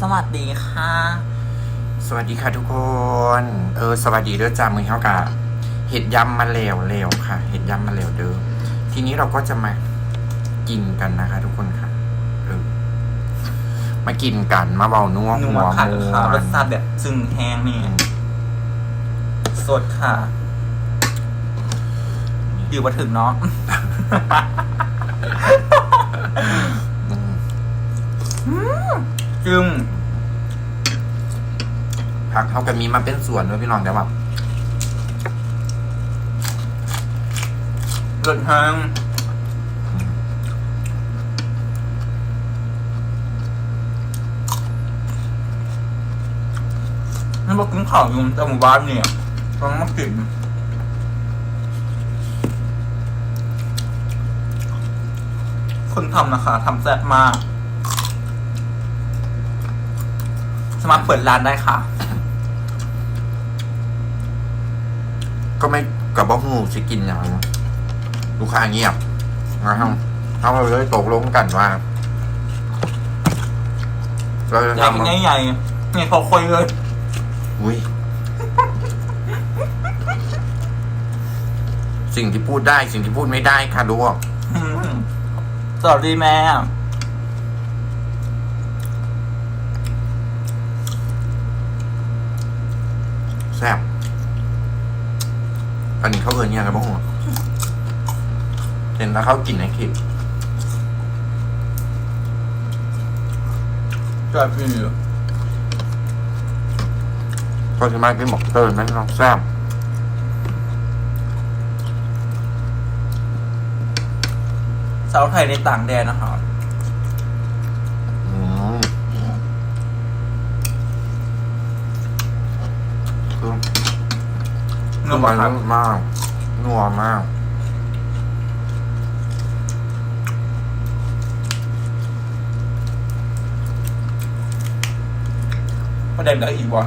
สวัสดีค่ะ สวัสดีค่ะทุกคน เออ สวัสดีเด้อจ้ามือเขากะเห็ดยำมาแล้วแล้วค่ะ เห็ดยำมาแล้วเด้อทีนี้เราก็จะมากินกันนะคะ ทุกคนค่ะเออมากินกันมาเบานัวนัหัววค่ะมค่ะรวสนชาติแบบจึงแห้งนี่ สดค่ะอยู่มาถึงเนาะ อืม จึงผักเขาก็มีมาเป็นส่วนด้วยพี่น้องแต่แบบรสแห้งนี่บอกกินข้าวอยู่แต่หมู่บ้านเนี่ยต้องมากินคนทำนะคะทำแซ่บมาก สมัครเปิดร้านได้ค่ะ ก็ไม่กับบ่หูสิกินอย่างลูกค้าเงียบนะครับเขาเลยตกลงกันว่าเราจะอยากกินทำใหญ่ๆเนี่ยพอคุยเลยอุ้ยสิ่งที่พูดได้ สิ่งที่พูดไม่ได้ค่ะลูกอืมสวัสดีแม่ ซ่บอันนี้เขาเอินเนี่ยกับบ้หัวเห็นแล้วเขากินในคลิปสวัสดีเขาจะมาเป็นหมกเติร์นไหมน้องแซ่บสาวไทยในต่างแดนนะคะอืมคือ นันัววครับมากนัวมากประเด็นเหลืออีกวะ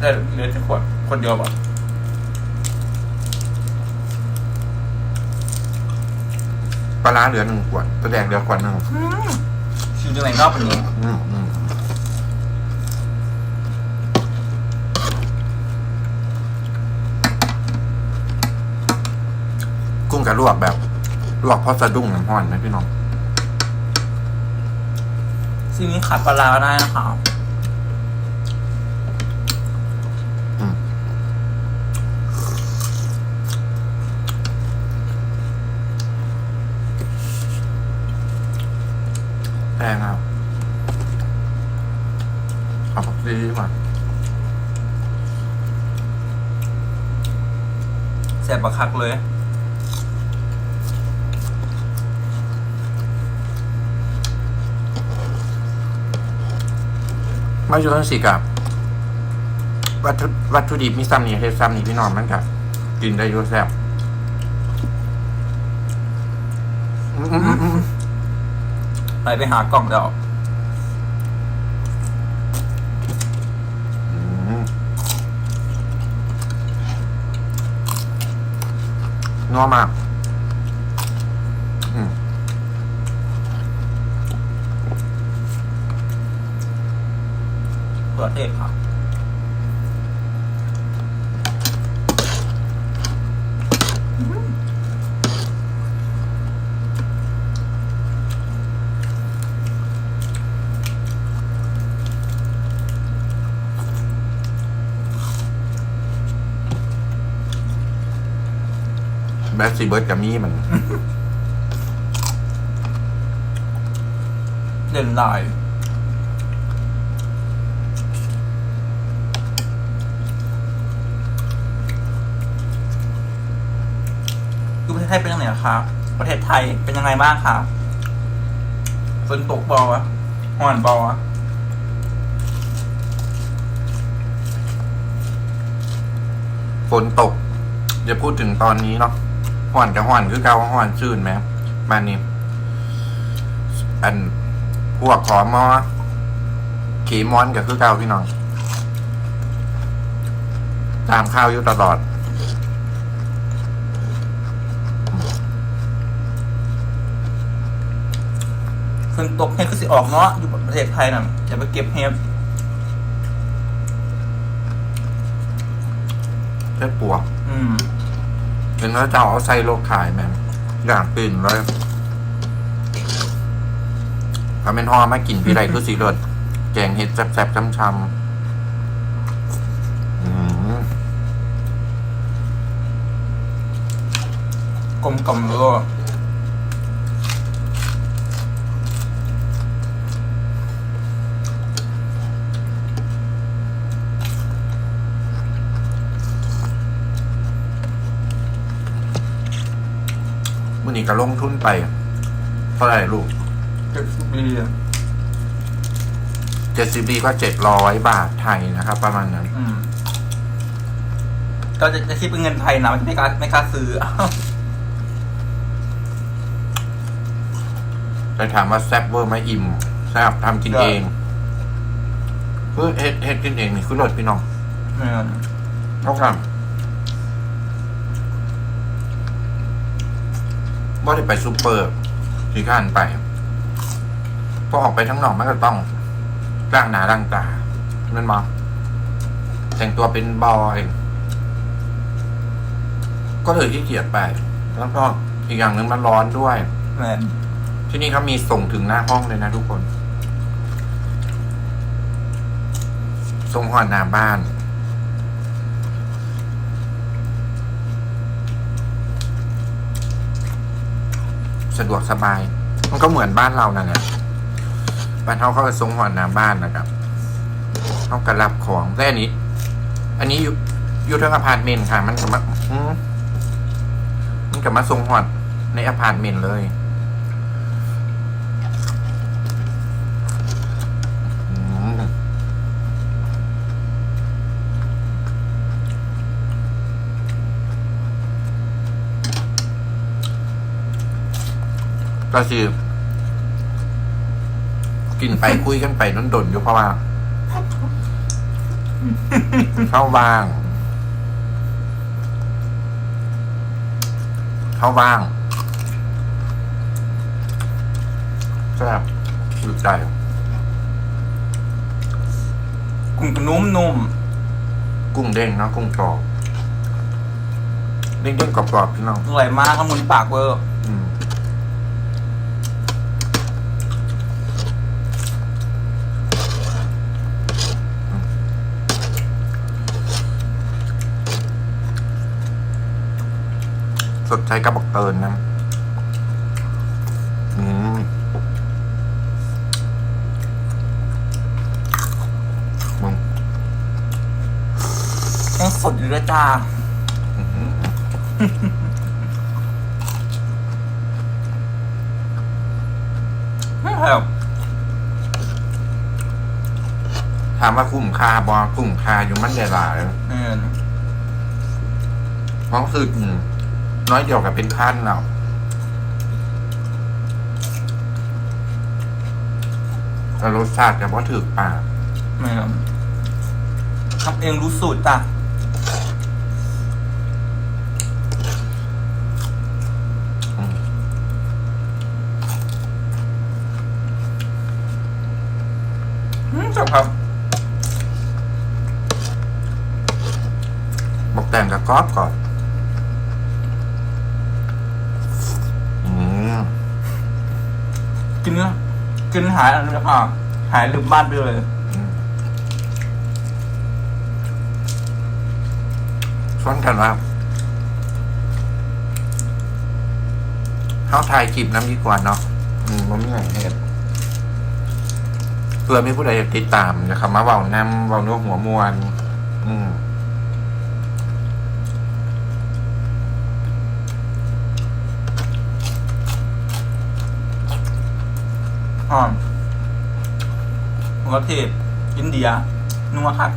ได้เหลือแค่ขวดคนเดียววะปลาร้าเหลือหนึ่งขวดตัวแดงเหลือขวดหนึ่งชิวจังไหนรอบนี้ อืมอืมกุ้ งกับลวกแบบลวกเพราะสะดุ้งน้ำห้อนนะพี่น้องซึ่งนี้ขาดปลาร้าได้นะคะอืมแพงครับเอาผักชีมาแสบประคักเลย มาอยู่ทั้งสี่กับวัตถุวัตถุดิบมีซ้ำนี่เฮ็ดซ้ำนี่พี่น้องมันกับกินได้อยุ่แซ่บอืมอืมอืมอืมไปไปหากล่องเดี๋ยวอืมนัวมาก อืม เผื่อเทศค่ะแบสซีเบิร์ดกับมี่มัน เด่นหลาย ดูประเทศไทยเป็นยังไงอะคะประเทศไทยเป็นยังไงบ้างคะฝนตกบอวะห่อนบอวะฝนตกอย่าพูดถึงตอนนี้เนาะห่อนกับห่อนคือเกาห่อนชื่นไหมบ้านนี้ อันพวกขอมอขี่มอนกับคือเกาพี่น้อง ตามข้าวอยู่ตลอด คนตกเฮ็ดก็สิออกเนาะอยู่ประเทศไทยน่ะจะไปเก็บเฮ็ดเฮ็ดปวกอืมเห็นแล้วจะเอาไส้โลกขายแม่อย่างปิ่นเลยทำเป็นห่อมากินพี่ไรคือสีเลือดแกงเห็ดแซ่บๆช้ำๆกลมกล่อมเลย วันนี้ก็ลงทุนไปเท่าไหร่ลูกเจ็ดสิบปีเจ็ดสิบดีก็เจ็ดร้อยบาทไทยนะครับ ประมาณนั้น อืมก็จะจะคิดเป็นเงินไทยนะไม่กล้าไม่กล้าซื้อ แต่ถามว่าแซ่บเวอร์ไหมอิ่มแซ่บทำกินเองเพื่อเฮ็ดเฮ็ดกินเองนี่คือรสพี่น้องเงินเท่ากัน ว่าได้ไปซูเปอร์ที่ข้านไปพอออกไปทั้งนอกมันก็ต้องร่างหนาร่างตานั่นมาแต่งตัวเป็นบอยก็เลยขี้เกียจไปแล้วก็อีกอย่างหนึ่งมันร้อนด้วยเงินที่นี่เขามีส่งถึงหน้าห้องเลยนะทุกคน ส่งหอนหน้าบ้าน สะดวกสบาย มันก็เหมือนบ้านเรานั่นแหละบ้านเขาเขาก็ส่งหอนหน้าบ้านนะครับเขากระรับของแต่อันนี้ อันนี้อยู่อยู่ทั้งอพาร์ตเมนต์ค่ะ มันกับมามันกับมาส่งหอดในอพาร์ตเมนต์เลย อืม ก็คือกินไปคุยกันไปนนดนๆอยู่เพราะว่าเข้าว่าง เข้าว่างแซ่บสุดใจกลุ่มนุ่มนุ่มกุ้งเด้งเนาะกุ้งกรอบเด้งๆกรอบๆพี่น้องอร่อยมากละมุนปากเวอร์อืม สดใจกระบอกเตินนะอืมมึงยังสดอยู่เลยจ้าอื้อหือครับถามว่าคุ้มค่าบอกลุ่มค่าอยู่มันได้หลายเงินเพราะคืออืม น้อยเดียวกับเป็นพันแล้วแต่รสชาติแต่ว่าถือปากเงินทำเองรู้สูตรจ้ะอืมอืมจับครับบอกแต่งกับกรอบก่อนอืม กินนะกินหายอันนี้ค่ะหายลืมบ้านไปเลยอืมชวนกันว่าเขาถ่ายคลิปน้ำดีกว่าเนาะอืมมันไม่ไหนเหตุเพื่อไม่ผู้ใดอยากติดตามนะครับมาเบาน้ำเบาเนื้อหัวมวนอืม อ่อนหัวเทศอินเดียนัวครับ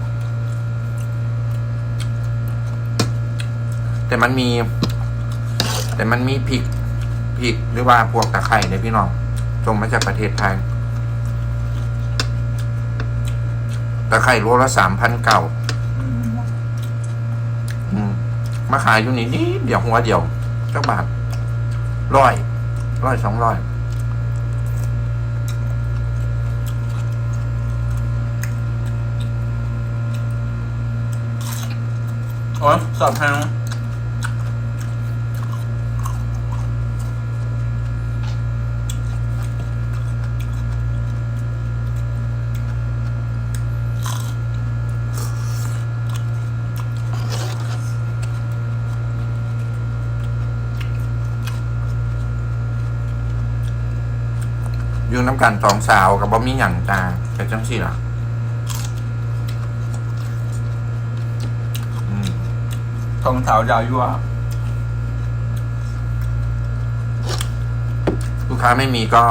แต่มันมี แต่มันมีพริกพริกหรือว่าพวกตะไคร้เนี่ยพี่น้องส่งมาจากประเทศไทยตะไคร้โลละสามพันเก่าอืมมาขายอยู่นี่นี่เดี๋ยวหัวเดียวเจ้าบาทร้อยร้อยสองร้อย โอ้ยสอบทางอยู่น้ำกันสองสาวกับบ่มีหยั่งตาแต่จังสิล่ะอืม ทองสาวยาวยั่วลูกค้าไม่มีก็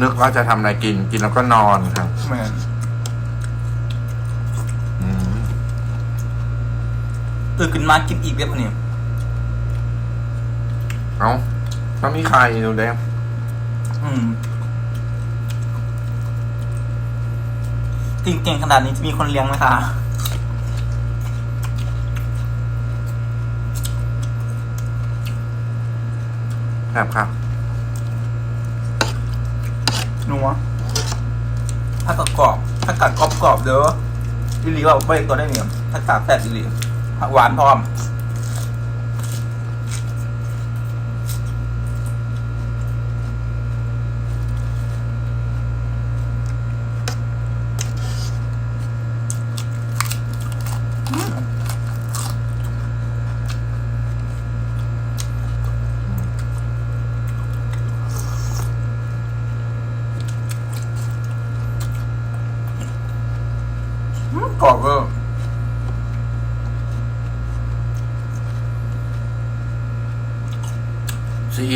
นึกว่าจะทำอะไรกิน กินแล้วก็นอนครับเหมือนอืมตื่นขึ้นมากินอีกเว็บอันนี้เอาต้องมีใครดูเด้อืมกินเก่งขนาดนี้จะมีคนเลี้ยงไหมคะ ครับครับนัวถ้ากกรอบถ้ากัดกรอบกรอบๆเด้ออีหลีว่าไปตัวได้เนี่ยถ้ากัดแซ่บอีหลีผักหวานพร้อม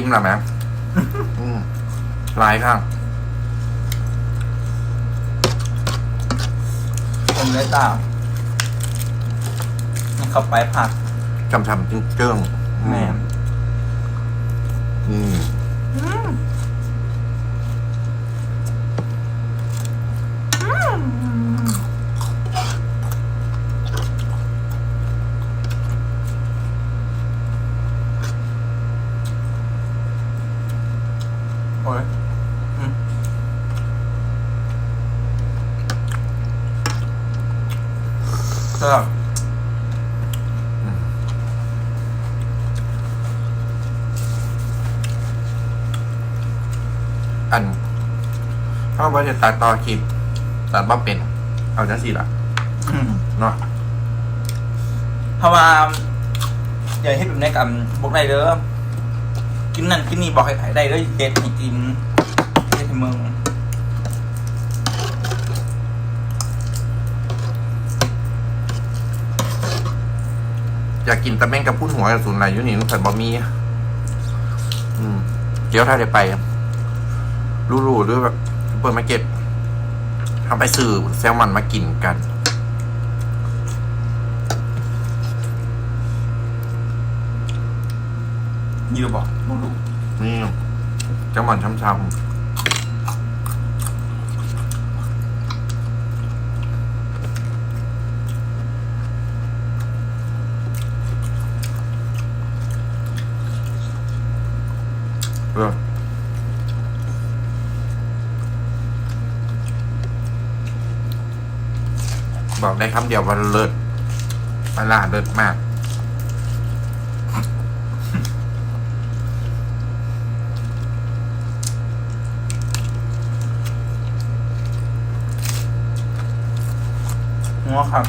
ซีอิมเหรอแม่อืมหลายครับผมเลยตามนี่เข้าไปผัก จำทำจิ้งเจิ้งแหม่ อืม嗯โอ้ยอืมสำหรับ อันถ้าว่าจะตัดต่อคลิปตัดบ่เป็น เอาจังสิล่ะอืมเนาะเพราะว่าอย่าให้แบบนี้กับบอกได้เด้อกินนั่นกินนี่บอกให้ให้ได้เด้อเด็ดให้กินเด็ดให้มึงอยากกินตะแม่งกับพุ่นหัวกับศูนย์ไหลอยู่นี่มันเปิดบะมีอืมเดี๋ยวถ้าได้ไป รู้ๆหรือแบบ เปิดมาเก็ตทำไปซื้อแซลมอนมากินกัน ยือบอกลูกนี่แซลมอนช้ำๆ บอกได้คำเดียวว่าเลิศปลาร้าเลิศมาก งัวครับ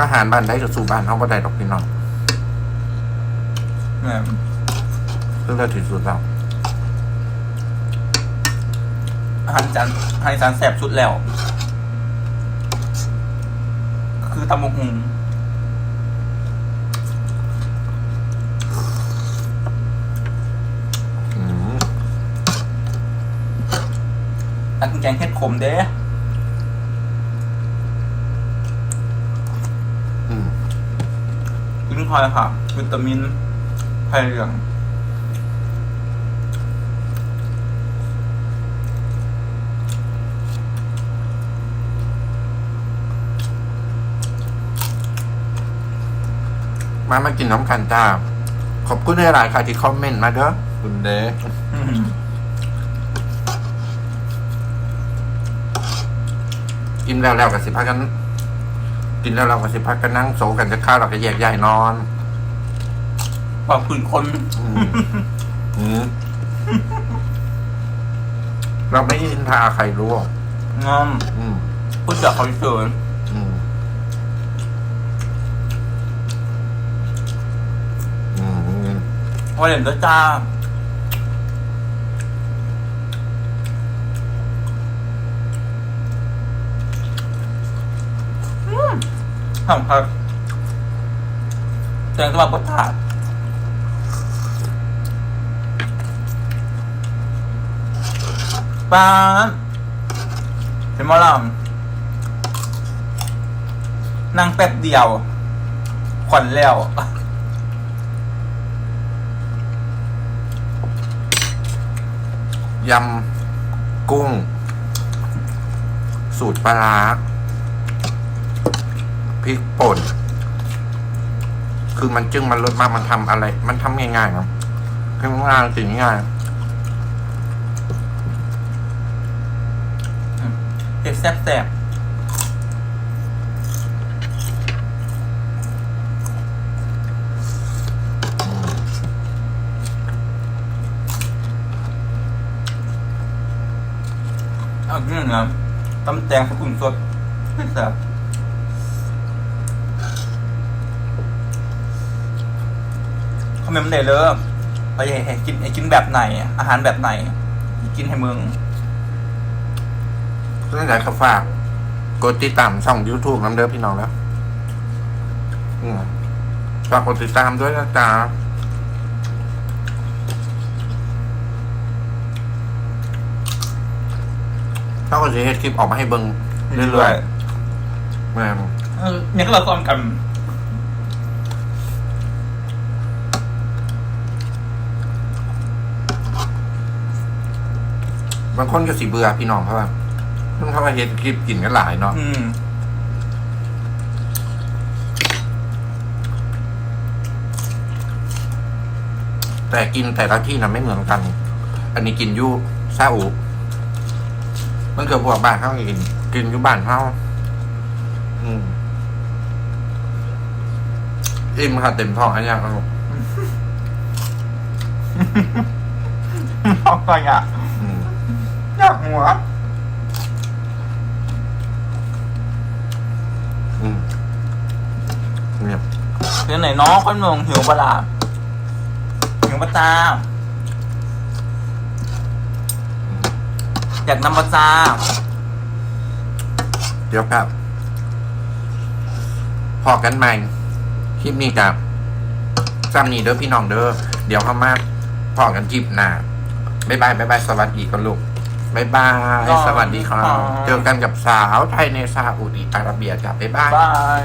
อาหารบ้านได้กับสู่บ้านเขาบ่ได้ดอกพี่น้องแหม่เรื่องเลือดถึงสุดแล้วอาหารจานอาหารจานแสบสุดแล้ว คือตำบักหุงอืม อันกินแกงเห็ดขมเด้ อืม กินพลอยค่ะ วิตามินไผ่เหลืองมามากินน้ำกันจ้า ขอบคุณหลายๆค่ะที่คอมเมนต์มาเด้อคุณเด้อืมกินแล้วแล้วกับสิพักกัน กินแล้วเรากับสิพักกันนั่งโซกันจะข้าวเราก็แยกย้ายนอนขอบคุณคนอืมอืมเราไม่ยินทาใครรู้หรอกงอมอืม พูดจากเขาเฉยอืม อืมว่าเด่นก็จ้า ทำครับแตงสมัครประถาดป้าเห็นมอลำนั่งแป๊บเดียวขวัญแล้วยำกุ้ง สูตรปลาร้า พริกป่น คือมันจึงมันรสมากมันทำอะไร มันทำง่ายๆเนาะคือมันง่ายสิ่งง่ายเผ็ดแซ่บแซ่บเอาที่หนึ่งนะตำแตงสกุลสดไม่แซ่บ คอมเมนต์มาได้เลยไปให้กินให้กินแบบไหน อาหารแบบไหน กินให้มึงซึ่งอยากจะฝากกดติดตามช่อง YouTube น้ำเด้อพี่น้องแล้วอืมฝากกดติดตามด้วยนะจ๊ะถ้าก็จะเฮ็ดคลิปออกมาให้เบิ่งเรื่อยๆแม่น เออเนี่ยก็เราซ้อมกัน บางคนก็สิเบื่อพี่น้องเพราะว่าเพิ่งเข้ามาเฮ็ดคลิปกินกันหลายเนาะอืมแต่กินแต่ละที่นะไม่เหมือนกัน อันนี้กินอยูซาอุมันคือพวกบ้านเขากิน กินอยู่บ้านเขาอืมอิ่มค่ะเต็มท้องอันเนี้ยครับเอาไปอะอืมอยาก หัวอืมเนี่ยเรื่องไหนน้องคนเมืองหิวปะลาหิวปะตาอยากนำปะตาเดี๋ยวครับ พอกันใหม่ คลิปนี้กับจำนี่เด้อพี่น้องเด้อ เดี๋ยวเข้ามาพอกันคลิปหน้าบ๊ายบายบ๊ายบายสวัสดีกันลูก บ๊ายบายสวัสดีครับเจอกันกับสาวไทยในซาอุดิอาระเบียจ้ะบ๊ายบาย บาย